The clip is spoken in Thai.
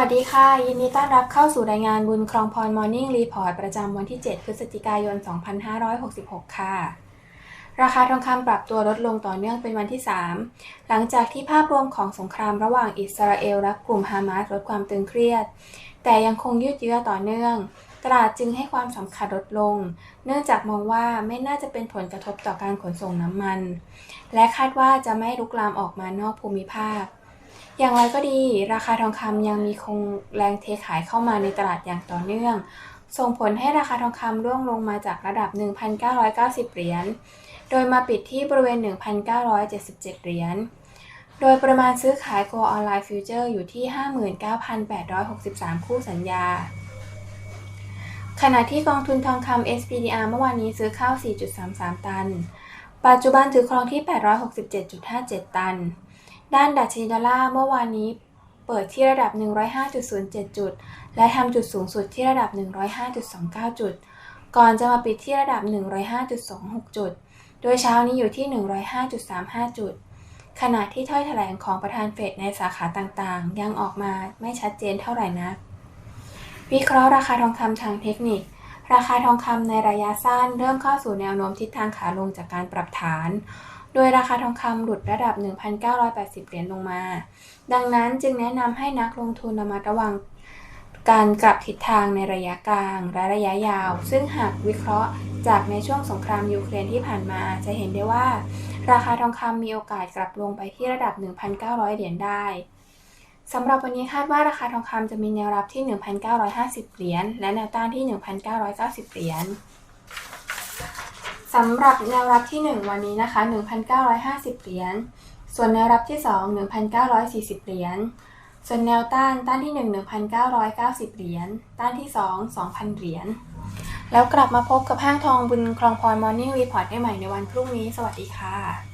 วัสดีค่ะ ยินดีต้อนรับเข้าสู่รายงานบุญครองพรมอร์นิ่งรีพอร์ตประจำวันที่ 7 พฤศจิกายน 2566 ค่ะ ราคาทองคำปรับตัวลดลงต่อเนื่องเป็นวันที่ 3 หลังจากที่ภาพรวมของสงครามระหว่างอิสราเอลและกลุ่มฮามาสลดความตึงเครียด แต่ยังคงยืดเยื้อต่อเนื่อง ตลาดจึงให้ความสำคัญลดลง เนื่องจากมองว่าไม่น่าจะเป็นผลกระทบต่อการขนส่งน้ำมัน และคาดว่าจะไม่ลุกลามออกมานอกภูมิภาค อย่างไรก็ดี ราคาทองคำยังมีคงแรงเทขายเข้ามาในตลาดอย่างต่อเนื่อง ส่งผลให้ราคาทองคำร่วงลงมาจากระดับ 1,990 เหรียญ โดยมาปิดที่บริเวณ 1,977 เหรียญ โดยปริมาณซื้อขาย Go Online Future อยู่ที่ 59,863 คู่สัญญา ขณะที่กองทุนทองคำ SPDR เมื่อวานนี้ซื้อเข้า 4.33 ตัน ปัจจุบันถือครองที่ 867.57 ตัน ด้านดัชนีดอลลาร์เมื่อวานนี้เปิดที่ระดับ 105.07 จุด และทำจุดสูงสุดที่ระดับ 105.29 จุด ก่อนจะมาปิดที่ระดับ 105.26 จุด โดยเช้านี้อยู่ที่ 105.35 จุด ขณะที่ถ้อยแถลงของประธานเฟดในสาขาต่างๆ ยังออกมาไม่ชัดเจนเท่าไหร่นัก วิเคราะห์ราคาทองคำทางเทคนิค ราคาทองคำในระยะสั้นเริ่มเข้าสู่แนวโน้มทิศทางขาลงจากการปรับฐาน โดยราคาทองคำหลุดระดับ 1,980 เหรียญลงมา ดังนั้นจึงแนะนำให้นักลงทุนระมัดระวังการกลับทิศทางในระยะกลางและระยะยาว ซึ่งหากวิเคราะห์จากในช่วงสงครามยูเครนที่ผ่านมา จะเห็นได้ว่า ราคาทองคำมีโอกาสกลับลงไปที่ระดับ 1,900 เหรียญได้สำหรับวันนี้คาดว่าราคาทองคำจะมีแนวรับที่ 1,950 เหรียญและแนวต้านที่ 1,990 เหรียญ สำหรับแนวรับที่ 1 วันนี้นะคะ 1,950 เหรียญ ส่วนแนวรับที่ 2 1,940 เหรียญ ส่วนแนวต้าน ต้านที่ 1 1,990 เหรียญ ต้านที่ 2 2,000 เหรียญ แล้วกลับมาพบกับห้างทองบุญคลองพรมอร์นิ่งรีพอร์ตได้ใหม่ในวันพรุ่งนี้ สวัสดีค่ะ